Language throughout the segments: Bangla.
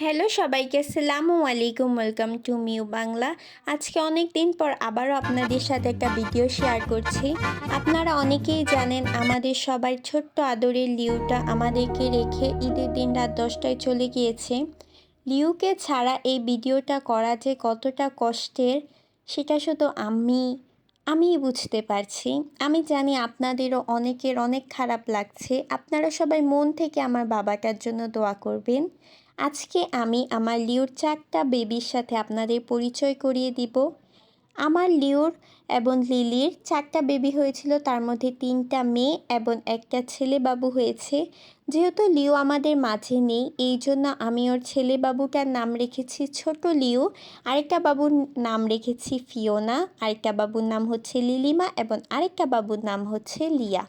হ্যালো সবাইকে, আসসালামু আলাইকুম, ওয়েলকাম টু মিউ বাংলা। আজকে অনেক দিন পর আবারও আপনাদের সাথে একটা ভিডিও শেয়ার করছি। আপনারা অনেকেই জানেন আমাদের সবার ছোট্ট আদরের লিউটা আমাদেরকে রেখে ঈদের দিন রাত দশটায় চলে গিয়েছে। লিউকে ছাড়া এই ভিডিওটা করা যে কতটা কষ্টের, সেটা শুধু আমি আমিই বুঝতে পারছি। আমি জানি আপনাদেরও অনেকের অনেক খারাপ লাগছে। আপনারা সবাই মন থেকে আমার বাবাটার জন্য দোয়া করবেন। আজকে আমি আমার লিওর চারটা বেবির সাথে আপনাদের পরিচয় করিয়ে দিব। আমার লিওর এবং লিলির চারটা বেবি হয়েছিল, তার মধ্যে তিনটা মেয়ে এবং একটা ছেলে বাবু হয়েছে। যেহেতু লিও আমাদের মাঝে নেই, এই জন্য আমি ওর ছেলে বাবুটার নাম রেখেছি ছোট লিও, আরেকটা বাবুর নাম রেখেছি ফিওনা, আরেকটা বাবুর নাম হচ্ছে লিলিমা এবং আরেকটা বাবুর নাম হচ্ছে লিয়া।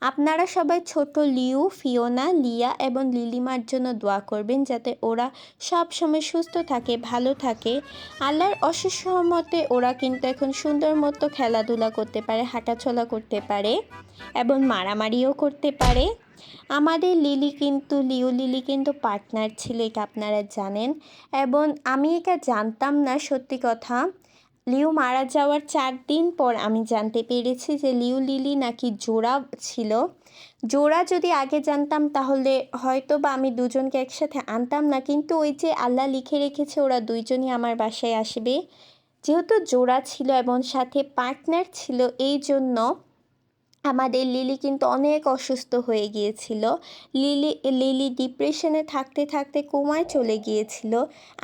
আপনারা সবাই ছোট লিউ, ফিওনা, লিয়া এবং লিলিমার জন্য দোয়া করবেন যাতে ওরা সব সময় সুস্থ থাকে, ভালো থাকে। আল্লাহর অশেষ সহমতে ওরা কিন্তু এখন সুন্দর মতো খেলাধুলা করতে পারে, হাঁটাচলা করতে পারে এবং মারামারিও করতে পারে। আমাদের লিলি কিন্তু, লিউ লিলি কিন্তু পার্টনার ছিল, এটা আপনারা জানেন। এবং আমি এটা জানতাম না, সত্যি কথা। লিউ মারা যাওয়ার চার দিন পর আমি জানতে পেরেছি যে লিউ লিলি নাকি জোড়া ছিল। জোড়া যদি আগে জানতাম তাহলে হয়তো বা আমি দুজনকে একসাথে আনতাম না, কিন্তু ওই যে আল্লাহ লিখে রেখেছে ওরা দুইজনই আমার বাসায় আসবে। যেহেতু জোড়া ছিল এবং সাথে পার্টনার ছিল, এই জন্য আমাদের লিলি কিন্তু অনেক অসুস্থ হয়ে গিয়েছিল। লিলি লিলি ডিপ্রেশনে থাকতে থাকতে কোমায় চলে গিয়েছিল।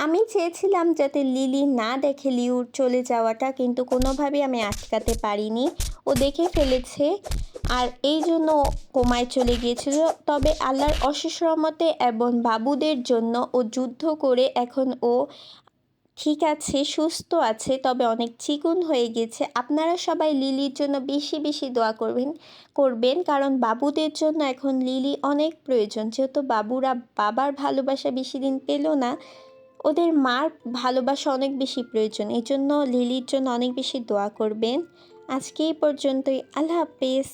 আমি চেয়েছিলাম যাতে লিলি না দেখে লিউর চলে যাওয়াটা, কিন্তু কোনোভাবেই আমি আটকাতে পারিনি। ও দেখে ফেলেছে আর এই জন্য কোমায় চলে গিয়েছিল। তবে আল্লাহর অশেষ রহমতে এবং বাবুদের জন্য ও যুদ্ধ করে এখন ও ঠিক আছে, সুস্থ আছে, তবে অনেক চিকুন হয়ে গেছে। আপনারা সবাই লিলির জন্য বেশি বেশি দোয়া করবেন করবেন, কারণ বাবুদের জন্য এখন লিলি অনেক প্রয়োজন। যেহেতু বাবুরা বাবার ভালোবাসা বেশি দিন পেল না, ওদের মার ভালোবাসা অনেক বেশি প্রয়োজন। এই জন্য লিলির জন্য অনেক বেশি দোয়া করবেন। আজকে এই পর্যন্তই। আল্লাহ হাফেজ।